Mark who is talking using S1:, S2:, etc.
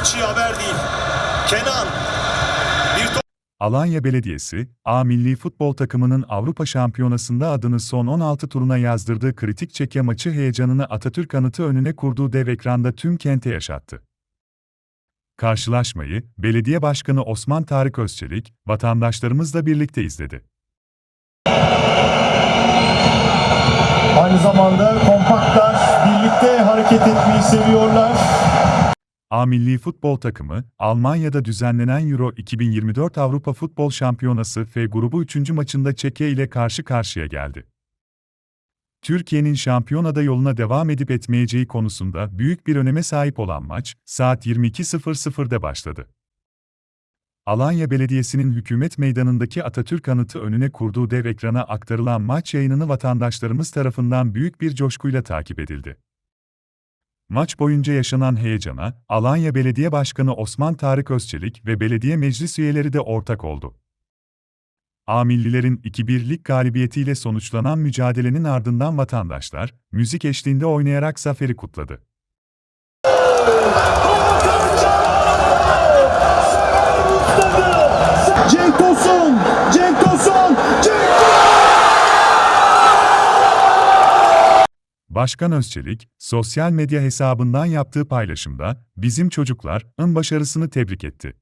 S1: hiç iyi haber değil. Kenan bir top
S2: Alanya Belediyesi, A milli futbol takımının Avrupa Şampiyonası'nda adını son 16 turuna yazdırdığı kritik çeke maçı heyecanını Atatürk anıtı önüne kurduğu dev ekranda tüm kente yaşattı. Karşılaşmayı, Belediye Başkanı Osman Tarık Özçelik, vatandaşlarımızla birlikte izledi.
S3: Aynı zamanda kompaktlar, birlikte hareket etmeyi seviyorlar.
S2: A milli futbol takımı, Almanya'da düzenlenen Euro 2024 Avrupa Futbol Şampiyonası F grubu 3. maçında Çekya ile karşı karşıya geldi. Türkiye'nin şampiyonada yoluna devam edip etmeyeceği konusunda büyük bir öneme sahip olan maç, saat 22.00'da başladı. Alanya Belediyesi'nin hükümet meydanındaki Atatürk anıtı önüne kurduğu dev ekrana aktarılan maç yayınını vatandaşlarımız tarafından büyük bir coşkuyla takip edildi. Maç boyunca yaşanan heyecana, Alanya Belediye Başkanı Osman Tarık Özçelik ve belediye meclis üyeleri de ortak oldu. A millilerin 2-1 lig galibiyetiyle sonuçlanan mücadelenin ardından vatandaşlar, müzik eşliğinde oynayarak zaferi kutladı. Başkan Özçelik, sosyal medya hesabından yaptığı paylaşımda, bizim çocuklar, ın başarısını tebrik etti.